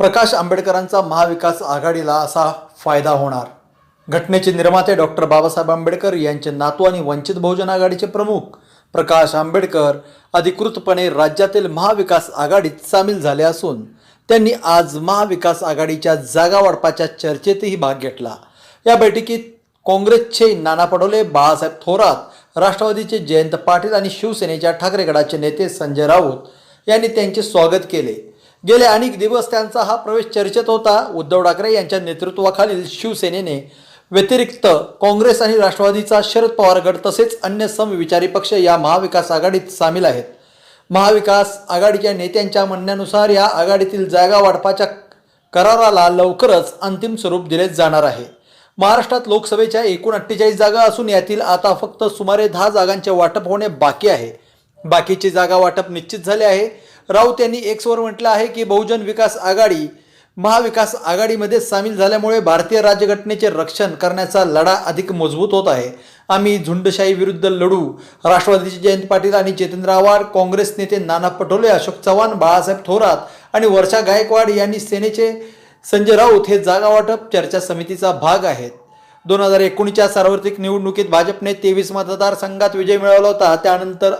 प्रकाश आंबेडकरांचा महाविकास आघाडीला असा फायदा होणार. घटनेचे निर्माते डॉक्टर बाबासाहेब आंबेडकर यांचे नातू आणि वंचित बहुजन आघाडीचे प्रमुख प्रकाश आंबेडकर अधिकृतपणे राज्यातील महाविकास आघाडीत सामील झाले असून त्यांनी आज महाविकास आघाडीच्या जागा वाटपाच्या चर्चेतही भाग घेतला. या बैठकीत काँग्रेसचे नाना पटोले बाळासाहेब थोरात राष्ट्रवादीचे जयंत पाटील आणि शिवसेनेच्या ठाकरे गटाचे नेते संजय राऊत यांनी त्यांचे स्वागत केले. गेले अनेक दिवस त्यांचा हा प्रवेश चर्चेत होता. उद्धव ठाकरे यांच्या नेतृत्वाखालील शिवसेनेने व्यतिरिक्त काँग्रेस आणि राष्ट्रवादीचा शरद पवार गट तसेच अन्य समविचारी पक्ष या महाविकास आघाडीत सामील आहेत. महाविकास आघाडीच्या नेत्यांच्या म्हणण्यानुसार या आघाडीतील जागा वाटपाच्या कराराला लवकरच अंतिम स्वरूप दिले जाणार आहे. महाराष्ट्रात लोकसभेच्या एकूण अठ्ठेचाळीस जागा असून यातील आता फक्त सुमारे दहा जागांचे वाटप होणे बाकी आहे. बाकीची जागा वाटप निश्चित झाले आहे. राऊत यांनी एक्सवर म्हटलं आहे की बहुजन विकास आघाडी महाविकास आघाडीमध्ये सामील झाल्यामुळे भारतीय राज्यघटनेचे रक्षण करण्याचा लढा अधिक मजबूत होत आहे. आम्ही झुंडशाही विरुद्ध लढू राष्ट्रवादीचे जयंत पाटील आणि जितेंद्र आव्हाड काँग्रेस नेते नाना पटोले अशोक चव्हाण बाळासाहेब थोरात आणि वर्षा गायकवाड यांनी सेनेचे संजय राऊत हे जागा वाटप चर्चा समितीचा भाग आहेत. दोन हजार एकोणीसच्या सार्वत्रिक निवडणुकीत भाजपने तेवीस मतदारसंघात विजय मिळवला होता. त्यानंतर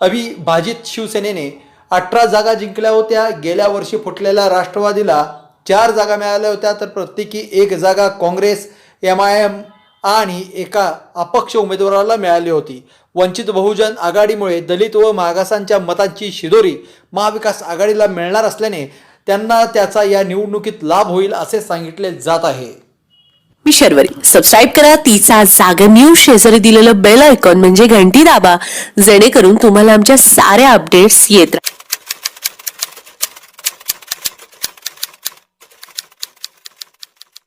अविभाजित शिवसेनेने अठरा जागा जिंकल्या होत्या. गेल्या वर्षी फुटलेल्या राष्ट्रवादीला चार जागा मिळाल्या होत्या. तर प्रत्येकी एक जागा काँग्रेस एम आय एम आणि एका अपक्ष उमेदवाराला मिळाली होती. वंचित बहुजन आघाडीमुळे दलित व मागासांच्या मतांची शिदोरी महाविकास आघाडीला मिळणार असल्याने त्यांना त्याचा या निवडणुकीत लाभ होईल असे सांगितले जात आहे. मी शर्वरी. सबस्क्राईब करा. तिचा जागर न्यूज शेजारी दिलेलं बेल आयकॉन म्हणजे घंटी दाबा. जेणेकरून तुम्हाला आमच्या साऱ्या अपडेट्स येत राहतील